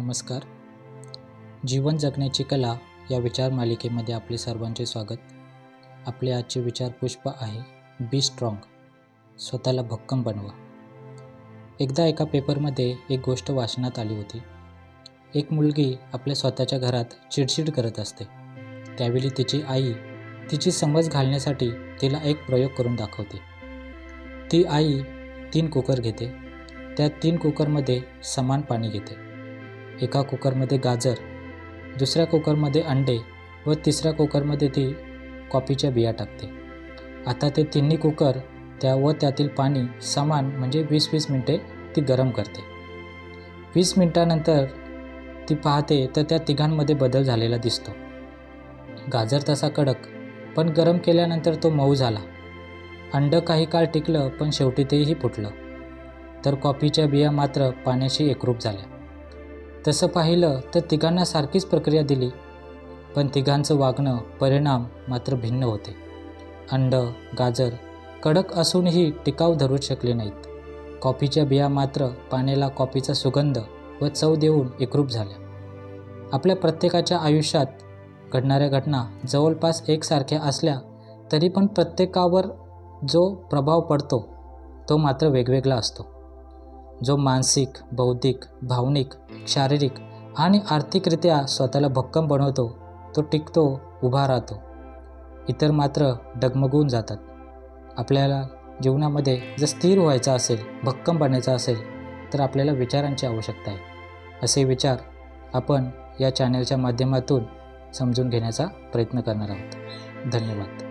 नमस्कार. जीवन जगण्याची कला या विचार मालिकेमध्ये आपले सर्वांचे स्वागत. आपले आजचे विचार पुष्प आहे. बी स्ट्रॉंग स्वतःला भक्कम बनवा. एकदा एका पेपरमध्ये एक गोष्ट वाचण्यात आली होती. एक मुलगी आपल्या स्वतःच्या घरात चिडचिड करत असते. त्यावेळी तिची आई तिची समज घालण्यासाठी तिला एक प्रयोग करून दाखवते. ती आई तीन कुकर घेते. त्या तीन कुकरमध्ये समान पाणी घेते. एका कुकरमध्ये गाजर दुसऱ्या कुकरमध्ये अंडे व तिसऱ्या कुकरमध्ये ती कॉफीच्या बिया टाकते. आता ते तिन्ही कुकर त्या व त्यातील पाणी समान म्हणजे वीस वीस मिनटे ती गरम करते. वीस मिनटानंतर ती पाहते तर त्या तिघांमध्ये बदल झालेला दिसतो. गाजर तसा कडक पण गरम केल्यानंतर तो मऊ झाला. अंड काही काळ टिकलं पण शेवटी तेही फुटलं. तर कॉफीच्या बिया मात्र पाण्याशी एकरूप झाल्या. तसं पाहिलं तर तिघांना सारखीच प्रक्रिया दिली. पण तिघांचं वागणं परिणाम मात्र भिन्न होते. अंड गाजर कडक असूनही टिकाव धरू शकले नाहीत. कॉफीच्या बिया मात्र पाण्याला कॉफीचा सुगंध व चव देऊन एकरूप झाल्या. आपल्या प्रत्येकाच्या आयुष्यात घडणाऱ्या घटना जवळपास एकसारख्या असल्या तरी पण प्रत्येकावर जो प्रभाव पडतो तो मात्र वेगवेगळा असतो. जो मानसिक बौद्धिक भावनिक शारीरिक आणि आर्थिकरित्या स्वतःला भक्कम बनवतो तो टिकतो उभा राहतो. इतर मात्र डगमगून जातात. आपल्याला जीवनामध्ये जर स्थिर व्हायचं असेल भक्कम बनायचं असेल तर आपल्याला विचारांची आवश्यकता आहे. असे विचार आपण या चॅनलच्या माध्यमातून समजून घेण्याचा प्रयत्न करणार आहोत. धन्यवाद.